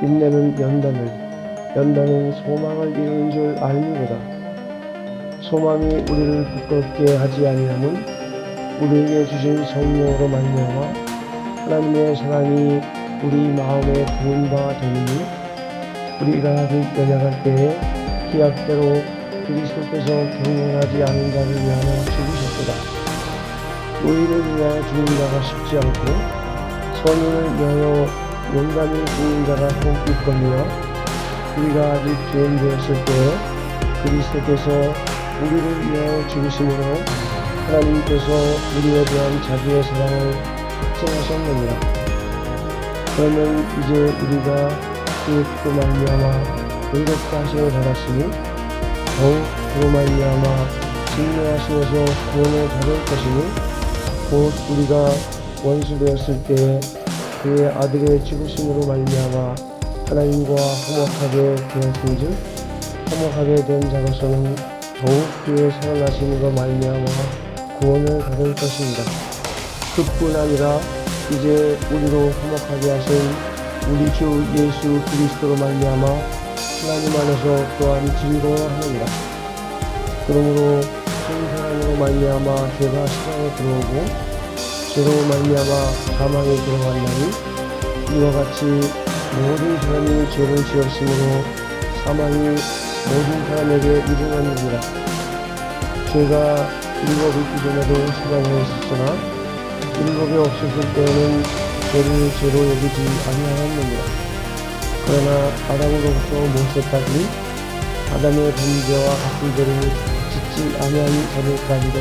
인내는 연단을 연단은 소망을 이루는 줄 알미로다. 소망이 우리를 부끄럽게 하지 아니함은 우리에게 주신 성령으로 말미암아 하나님의 사랑이 우리 마음에 부은 바 되느니 우리가 아직 연약할 때에 기약대로 그리스도께서 경건하지 않은 자를 위하여 죽으셨도다 의를 위하여 죽는 자가 쉽지 않고 선인을 위하여 용감히 죽는 자가 꼭 있거니와 우리가 아직 죄인 되었을 때에 그리스도께서 우리를 위하여 죽으심으로 하나님께서 우리에 대한 자기의 사랑을 확증하셨느니라. 그러면 이제 우리가 그로 말미암아 의롭다 하심을 받았으니 더욱 그로 말미암아 진노하심에서 구원을 받을 것이니 곧 우리가 원수 되었을 때에 그의 아들의 죽으심으로 말미암아 하나님과 화목하게 되었은즉 화목하게 된 자로서는 더욱 그의 살아나심으로 말미암아 구원을 받을 것입니다. 그뿐 아니라 이제 우리로 화목하게 하신 우리 주 예수 그리스도로 말미암아 하나님 안에서 또한 즐거워하느니라. 그러므로 한 사람으로 말미암아 죄가 세상에 들어오고 죄로 말미암아 사망에 들어갔나니 이와 같이 모든 사람이 죄를 지었으므로 사망이 모든 사람에게 일어났느니라. 죄가 일곱 있기 전에도 세상에 있었으나 일곱이 없었을 때에는 죄를 죄로 여기지 아니하였느니라. 그러나 아담으로부터 모세까지 아담의 범죄와 같은 죄를 짓지 아니한 자들까지도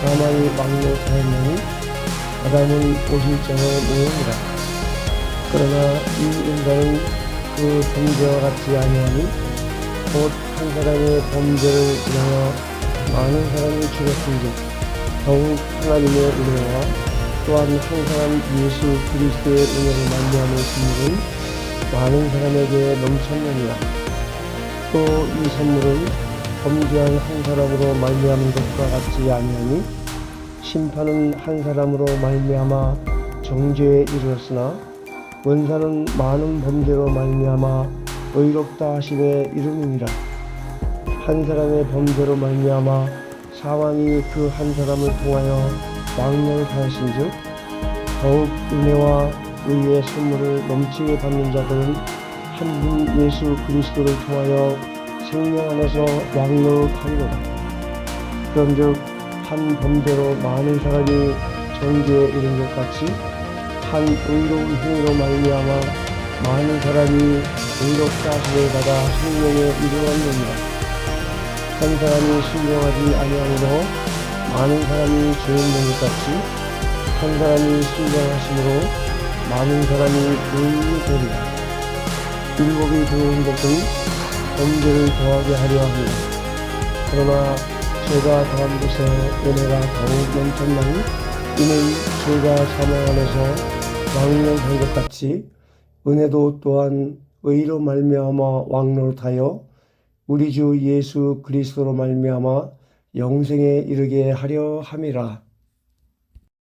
사망이 막노하였나니 아담은 오실 전에 모형이라. 그러나 이 인간은 그 범죄와 같지 아니하니 곧 한 사람의 범죄를 인하여 많은 사람이 죽었은즉 더욱 하나님의 은혜와 또한 한 사람 예수 그리스도의 은혜를 만미하는 선물은 많은 사람에게 넘쳤느니라. 또 이 선물은 범죄한 한 사람으로 말미암은 것과 같지 아니하니 심판은 한 사람으로 말미암아 정죄에 이르렀으나 원사는 많은 범죄로 말미암아 의롭다 하심에 이름이니라. 한 사람의 범죄로 말미암아 사망이 그 한 사람을 통하여 왕년을 하신즉 더욱 은혜와 의의 선물을 넘치게 받는 자들은 한 분 예수 그리스도를 통하여 생명 안에서 왕노하리로다. 그런즉 한 범죄로 많은 사람이 정죄에 이른 것 같이 한 의로운 행위로 말미암아 많은 사람이 의롭다 하심을 받아 생명에 이르렀느니라 한 사람이 순종하지 아니함으로 많은 사람이 죄인 된것 같이 한 사람이 순종하심으로 많은 사람이 의인이 되리라. 일곱이 들어온 것은 범죄를 더하게 하려 함이라 그러나 죄가 더한 곳에 은혜가 더욱 넘쳤나니 이는 죄가 사망 안에서 왕년한 것 같이 은혜도 또한 의로 말미암아 왕노릇하여 우리 주 예수 그리스도로 말미암아 영생에 이르게 하려 함이라